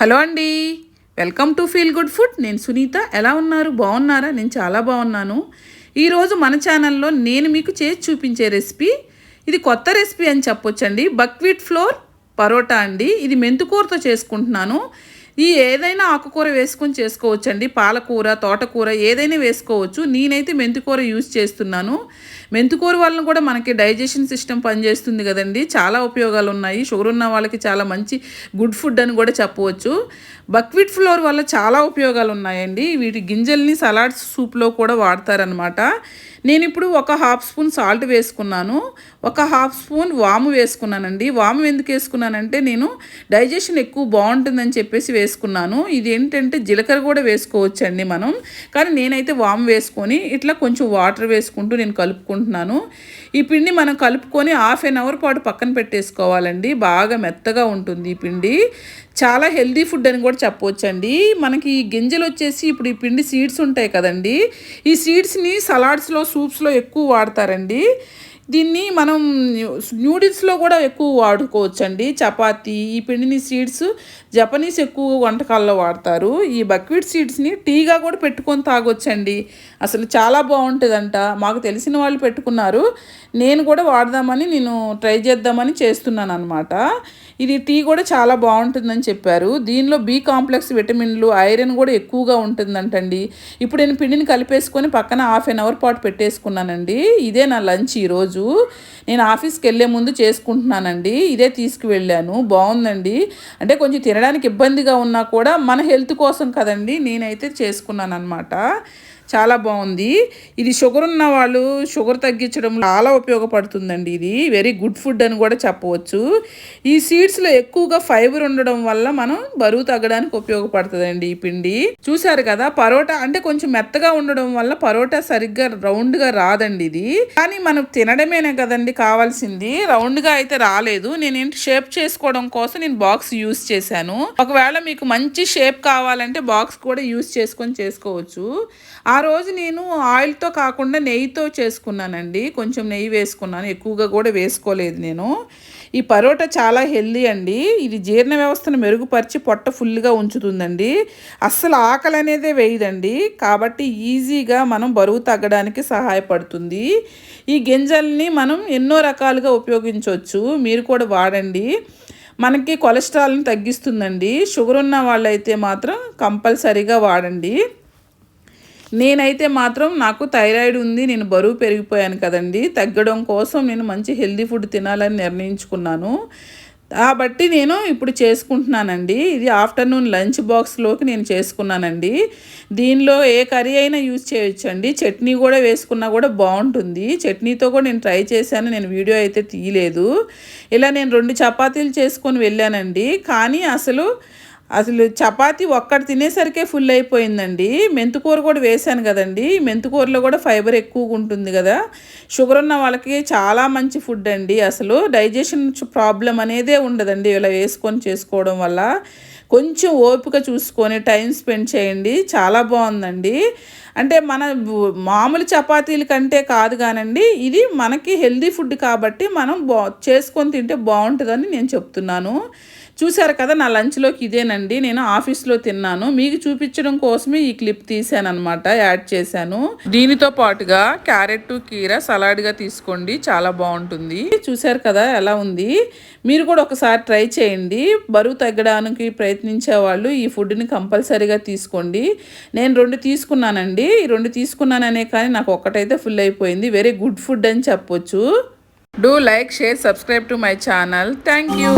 Hello అండి. Welcome to feel good food. నేను సునీత. ఎలా ఉన్నారు? బాగున్నారా? నేను చాలా బాగున్నాను. ఈరోజు మన ఛానల్లో నేను మీకు చేసి చూపించే రెసిపీ ఇది కొత్త రెసిపీ అని చెప్పొచ్చండి. బక్వీట్ ఫ్లోర్ పరోటా అండి. ఇది మెంతుకూరతో చేసుకుంటున్నాను. ఈ ఏదైనా ఆకుకూర వేసుకొని చేసుకోవచ్చండి. పాలకూర తోటకూర ఏదైనా వేసుకోవచ్చు. నేనైతే మెంతికూర యూజ్ చేస్తున్నాను. మెంతికూర వలన కూడా మనకి డైజెషన్ సిస్టమ్ పనిచేస్తుంది కదండి. చాలా ఉపయోగాలు ఉన్నాయి. షుగర్ ఉన్న వాళ్ళకి చాలా మంచి గుడ్ ఫుడ్ అని కూడా చెప్పవచ్చు. బక్విట్ ఫ్లోర్ వల్ల చాలా ఉపయోగాలు ఉన్నాయండి. వీటి గింజల్ని సలాడ్స్ సూప్లో కూడా వాడతారనమాట నేను ఇప్పుడు ఒక హాఫ్ స్పూన్ సాల్ట్ వేసుకున్నాను. ఒక హాఫ్ స్పూన్ వాము వేసుకున్నానండి. వాము ఎందుకు వేసుకున్నానంటే నేను డైజెషన్ ఎక్కువ బాగుంటుందని చెప్పేసి వేసుకున్నాను. ఇది ఏంటంటే జీలకర్ర కూడా వేసుకోవచ్చండి మనం. కానీ నేనైతే వామ్ వేసుకొని ఇట్లా కొంచెం వాటర్ వేసుకుంటూ నేను కలుపుకుంటున్నాను. ఈ పిండి మనం కలుపుకొని హాఫ్ అన్ అవర్ పాటు పక్కన పెట్టేసుకోవాలండి. బాగా మెత్తగా ఉంటుంది ఈ పిండి. చాలా హెల్దీ ఫుడ్ అని కూడా చెప్పవచ్చండి. మనకి ఈ గింజలు వచ్చేసి ఇప్పుడు ఈ పిండి సీడ్స్ ఉంటాయి కదండి. ఈ సీడ్స్ని సలాడ్స్లో సూప్స్లో ఎక్కువ వాడతారండి. దీన్ని మనం న్యూడిల్స్లో కూడా ఎక్కువ వాడుకోవచ్చండి. చపాతీ ఈ పిండిని సీడ్స్ జపనీస్ ఎక్కువ వంటకాల్లో వాడతారు. ఈ బక్వీట్ సీడ్స్ని టీగా కూడా పెట్టుకొని తాగొచ్చండి. అసలు చాలా బాగుంటుందంట. మాకు తెలిసిన వాళ్ళు పెట్టుకున్నారు. నేను కూడా వాడదామని నేను ట్రై చేద్దామని చేస్తున్నాను అనమాట ఇది టీ కూడా చాలా బాగుంటుందని చెప్పారు. దీనిలో బి కాంప్లెక్స్ విటమిన్లు ఐరన్ కూడా ఎక్కువగా ఉంటుందంటండి. ఇప్పుడు నేను పిండిని కలిపేసుకొని పక్కన హాఫ్ అన్ అవర్ పాటు పెట్టేసుకున్నానండి. ఇదే నా లంచ్ ఈరోజు. నేను ఆఫీస్కి వెళ్ళే ముందు చేసుకుంటున్నానండి. ఇదే తీసుకువెళ్ళాను. బాగుందండి. అంటే కొంచెం తినడానికి ఇబ్బందిగా ఉన్నా కూడా మన హెల్త్ కోసం కదండి నేనైతే చేసుకున్నాను అనమాట చాలా బాగుంది. ఇది షుగర్ ఉన్న వాళ్ళు షుగర్ తగ్గించడం చాలా ఉపయోగపడుతుందండి ఇది. వెరీ గుడ్ ఫుడ్ అని కూడా చెప్పవచ్చు. ఈ సీడ్స్లో ఎక్కువగా ఫైబర్ ఉండడం వల్ల మనం బరువు తగ్గడానికి ఉపయోగపడుతుందండి ఈ పిండి. చూసారు కదా పరోటా అంటే కొంచెం మెత్తగా ఉండడం వల్ల పరోటా సరిగ్గా రౌండ్గా రాదండి ఇది. కానీ మనం తినడమేనే కదండి కావాల్సింది. రౌండ్గా అయితే రాలేదు. నేనేంటి షేప్ చేసుకోవడం కోసం నేను బాక్స్ యూస్ చేశాను. ఒకవేళ మీకు మంచి షేప్ కావాలంటే బాక్స్ కూడా యూస్ చేసుకొని చేసుకోవచ్చు. ఆ రోజు నేను ఆయిల్తో కాకుండా నెయ్యితో చేసుకున్నానండి. కొంచెం నెయ్యి వేసుకున్నాను. ఎక్కువగా కూడా వేసుకోలేదు నేను. ఈ పరోటా చాలా హెల్దీ అండి. ఇది జీర్ణ వ్యవస్థను మెరుగుపరిచి పొట్ట ఫుల్గా ఉంచుతుందండి. అస్సలు ఆకలి అనేదే వేయదండి. కాబట్టి ఈజీగా మనం బరువు తగ్గడానికి సహాయపడుతుంది. ఈ గింజల్ని మనం ఎన్నో రకాలుగా ఉపయోగించవచ్చు. మీరు కూడా వాడండి. మనకి కొలెస్ట్రాల్ని తగ్గిస్తుందండి. షుగర్ ఉన్న వాళ్ళైతే మాత్రం కంపల్సరీగా వాడండి. నేనైతే మాత్రం నాకు థైరాయిడ్ ఉంది నేను బరువు పెరిగిపోయాను కదండి. తగ్గడం కోసం నేను మంచి హెల్దీ ఫుడ్ తినాలని నిర్ణయించుకున్నాను. కాబట్టి నేను ఇప్పుడు చేసుకుంటున్నానండి. ఇది ఆఫ్టర్నూన్ లంచ్ బాక్స్లోకి నేను చేసుకున్నానండి. దీనిలో ఏ కర్రీ అయినా యూజ్ చేయొచ్చండి. చట్నీ కూడా వేసుకున్నా కూడా బాగుంటుంది. చట్నీతో కూడా నేను ట్రై చేశాను నేను వీడియో అయితే తీయలేదు. ఇలా నేను రెండు చపాతీలు చేసుకొని వెళ్ళానండి. కానీ అసలు అసలు చపాతి ఒక్కటి తినేసరికే ఫుల్ అయిపోయిందండి. మెంతుకూర కూడా వేశాను కదండి. మెంతుకూరలో కూడా ఫైబర్ ఎక్కువగా ఉంటుంది కదా. షుగర్ ఉన్న వాళ్ళకి చాలా మంచి ఫుడ్ అండి. అసలు డైజెషన్ ప్రాబ్లం అనేదే ఉండదండి ఇలా వేసుకొని చేసుకోవడం వల్ల. కొంచెం ఓపిక చూసుకొని టైం స్పెండ్ చేయండి. చాలా బాగుందండి. అంటే మన మామూలు చపాతీల కంటే కాదు కానండి ఇది మనకి హెల్దీ ఫుడ్ కాబట్టి మనం బా చేసుకొని తింటే బాగుంటుందని నేను చెప్తున్నాను. చూశారు కదా నా లంచ్లోకి ఇదేనండి నేను ఆఫీస్లో తిన్నాను. మీకు చూపించడం కోసమే ఈ క్లిప్ తీసాను అనమాట యాడ్ చేశాను. దీనితో పాటుగా క్యారెట్ కీర సలాడ్గా తీసుకోండి చాలా బాగుంటుంది. చూశారు కదా ఎలా ఉంది? మీరు కూడా ఒకసారి ట్రై చేయండి. బరువు తగ్గడానికి ప్రయత్నించే వాళ్ళు ఈ ఫుడ్ని కంపల్సరీగా తీసుకోండి. నేను రెండు తీసుకున్నానండి. ఈ రెండు తీసుకున్నాననే కానీ నాకు ఒక్కటైతే ఫుల్ అయిపోయింది. వెరీ గుడ్ ఫుడ్ అని చెప్పొచ్చు. Do like share subscribe to my channel. Thank you.